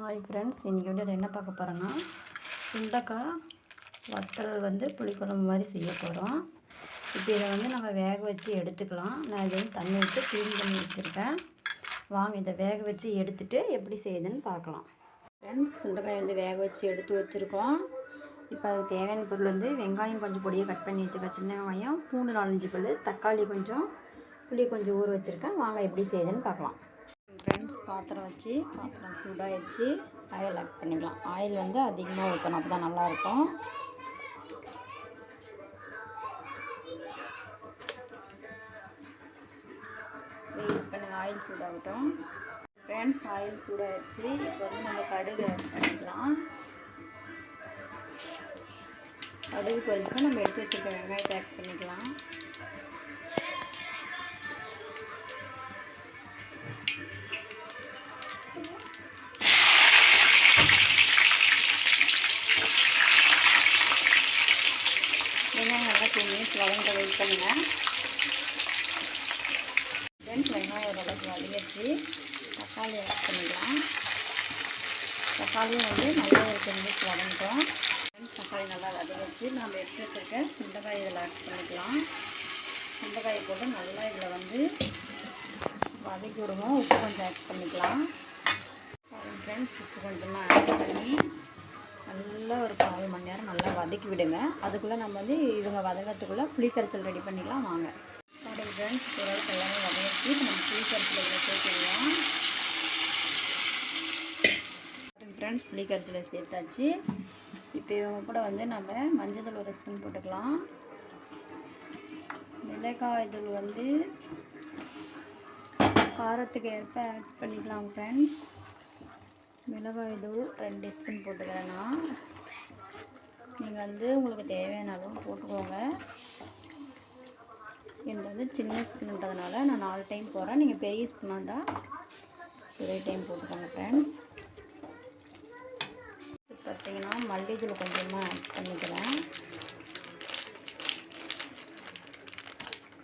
Hi friends இன்றைக்கி வந்து என்ன பார்க்க போகிறோன்னா சுண்டக்காய் வத்தல் வந்து புளிக்குழம்பு மாதிரி செய்ய போகிறோம் இப்போ இதை வந்து நம்ம வேக வச்சு எடுத்துக்கலாம். நான் இதை வந்து தண்ணி விட்டு க்ளீன் பண்ணி வச்சுருக்கேன். வாங்க இதை வேக வச்சு எடுத்துகிட்டு எப்படி செய்யுதுன்னு பார்க்கலாம். ஃப்ரெண்ட்ஸ் சுண்டைக்காய் வந்து வேக வச்சு எடுத்து வச்சுருக்கோம். இப்போ அதுக்கு தேவையான பொருள் வந்து வெங்காயம் கொஞ்சம் பொடியை கட் பண்ணி வச்சுருக்கேன். சின்ன வெங்காயம் பூண்டு நாலஞ்சு பல் தக்காளி கொஞ்சம் புளி கொஞ்சம் ஊற வச்சுருக்கேன். வாங்க எப்படி செய்யுதுன்னு பார்க்கலாம். பாத்திரம் வச்சு பாத்திரம் சூடாகிடுச்சு ஆயில் ஆட் பண்ணிக்கலாம் ஆயில் வந்து அதிகமாக ஊற்றணும் அப்போ தான் நல்லாயிருக்கும். வெயிட் பண்ணுங்க. ஆயில் சூடாகட்டும். ஃப்ரெண்ட்ஸ் ஆயில் சூடாகிடுச்சு இப்போ வந்து நம்ம கடுகு ஆட் பண்ணிக்கலாம். கடுகு பொரிஞ்சுட்டு நம்ம எடுத்து வச்சுருக்க வெங்காயத்தை ஆட் பண்ணிக்கலாம். வதங்க வெயிட் பண்ணுங்கள் ஃப்ரெண்ட்ஸ் வெங்காயம் ஓரளவுக்கு வதங்கிடுச்சு. தக்காளி ஆட் பண்ணிக்கலாம். தக்காளியும் வந்து நல்லா ஒரு டென் மினிட்ஸ் வதங்கிட்டோம். ஃப்ரெண்ட்ஸ் தக்காளி நல்லா வதங்கிடுச்சு. நம்ம எடுத்து வச்சுருக்க சுண்டைக்காய் இதில் ஆட் பண்ணிக்கலாம். சுண்டைக்காய் போட்டு நல்லா இதில் வந்து வதக்கி விடுவோம் உப்பு கொஞ்சம் ஆட் பண்ணிக்கலாம். ஃப்ரெண்ட்ஸ் உப்பு கொஞ்சமாக ஆட் பண்ணி நல்லா ஒரு கால் மணி நேரம் நல்லா வதக்கி விடுங்க. அதுக்குள்ளே நம்ம வந்து இவங்க வதங்கிறதுக்குள்ளே புளிக்கரைச்சல் ரெடி பண்ணிக்கலாம். வாங்க. பாருங்கள் ஃப்ரெண்ட்ஸ் ஓரளவுக்கு எல்லாமே இப்போ நம்ம புளிக்கரைச்சல் இதில் சேர்த்துக்கலாம். ஃப்ரெண்ட்ஸ் புளிக்கரைச்சலை சேர்த்தாச்சு. இப்போ இவங்க கூட வந்து நம்ம மஞ்சள் தூள் ஒரு ஸ்பூன் போட்டுக்கலாம். மிளகாய் தூள் வந்து காரத்துக்கு ஏற்ப ஆட் பண்ணிக்கலாம் ஃப்ரெண்ட்ஸ் மிளகாய் தூள் ரெண்டு ஸ்பூன் போட்டுக்கிறேன் நான் நீங்கள் வந்து உங்களுக்கு தேவையான அளவு போட்டுக்கோங்க. இது வந்து சின்ன ஸ்பூன்ன்றதுனால நான் நாலு டைம் போகிறேன் நீங்கள் பெரிய ஸ்பூனாக இருந்தால் ஒரே டைம் போட்டுக்கோங்க ஃப்ரெண்ட்ஸ் பார்த்தீங்கன்னா மல்லித்தூள் கொஞ்சமாக ஆட் பண்ணிக்கிறேன்.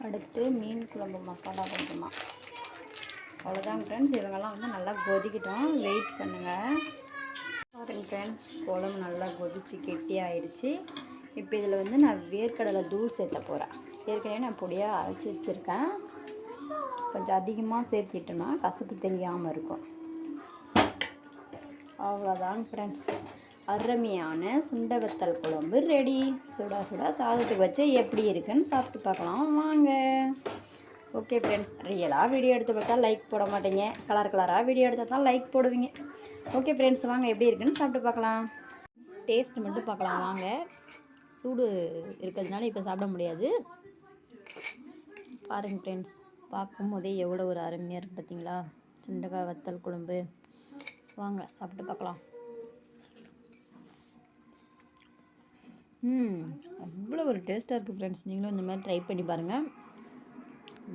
அடுத்து மீன் குழம்பு மசாலா கொஞ்சமாக அவ்வளோதாங்க ஃப்ரெண்ட்ஸ் இவங்கெல்லாம் வந்து நல்லா கொதிக்கிட்டோம். வெயிட் பண்ணுங்கள் பாருங்கள் ஃப்ரெண்ட்ஸ் குழம்பு நல்லா கொதிச்சு கெட்டியாயிடுச்சு இப்போ இதில் வந்து நான் வேர்க்கடலை தூள் சேர்த்த போகிறேன் ஏற்கனவே நான் பொடியாக அரைச்சி வச்சுருக்கேன். கொஞ்சம் அதிகமாக சேர்த்துக்கிட்டோம்னா கசப்பு தெரியாமல் இருக்கும். அவ்வளோதாங்க ஃப்ரெண்ட்ஸ் அருமையான சுண்டை வத்தல் குழம்பு ரெடி சுடா சுடா சாதத்துக்கு வச்சு எப்படி இருக்குன்னு சாப்பிட்டு பார்க்கலாம். வாங்க. ஓகே ஃப்ரெண்ட்ஸ் ரியலாக வீடியோ எடுத்து பார்த்தா லைக் போட மாட்டீங்க. கலர் கலராக வீடியோ எடுத்தால் தான் லைக் போடுவீங்க. ஓகே ஃப்ரெண்ட்ஸ் வாங்க எப்படி இருக்குன்னு சாப்பிட்டு பார்க்கலாம். டேஸ்ட் மட்டும் பார்க்கலாம். வாங்க. சூடு இருக்கிறதுனால இப்போ சாப்பிட முடியாது. பாருங்கள் ஃப்ரெண்ட்ஸ் பார்க்கும்போதே எவ்வளோ ஒரு அருமையாக இருக்குது பார்த்தீங்களா சுண்டக்காய் வத்தல் குழம்பு. வாங்க சாப்பிட்டு பார்க்கலாம். ம் அவ்வளோ ஒரு டேஸ்ட்டாக இருக்குது ஃப்ரெண்ட்ஸ் நீங்களும் இந்த மாதிரி ட்ரை பண்ணி பாருங்கள்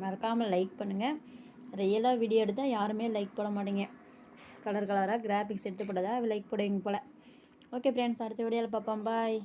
மறக்காமல் லைக் பண்ணுங்கள் ரியலாக வீடியோ எடுத்தால் யாருமே லைக் போட மாட்டீங்க. கலர் கலராக கிராஃபிக்ஸ் எடுத்து போட்டதாக லைக் போடுவீங்க போல். ஓகே ஃப்ரெண்ட்ஸ் அடுத்த வீடியோவில் பார்ப்போம். பாய்